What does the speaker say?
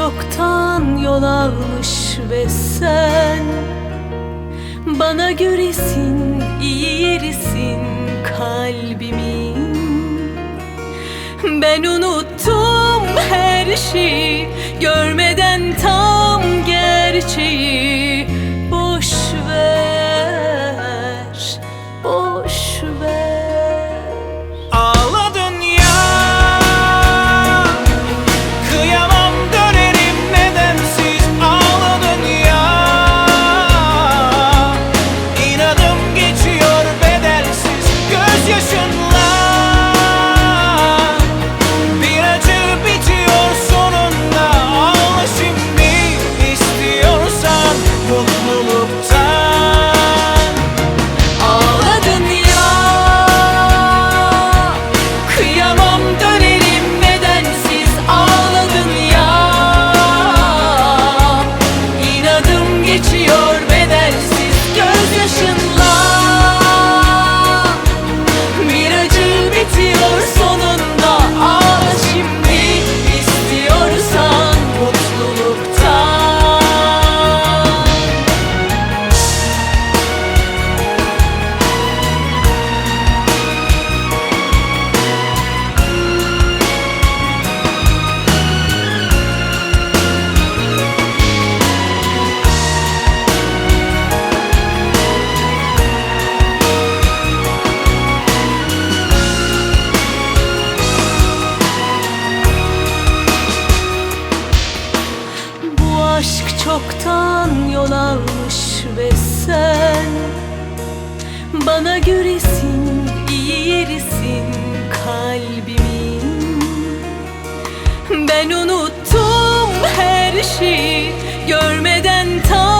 çoktan yol almış ve sen Bana göresin, iyi yerisin kalbimin. Ben unuttum her şeyi Görmeden tam çoktan yol almış ve sen Bana göresin, iyi yerisin kalbimin. Ben unuttum her şeyi Görmeden tam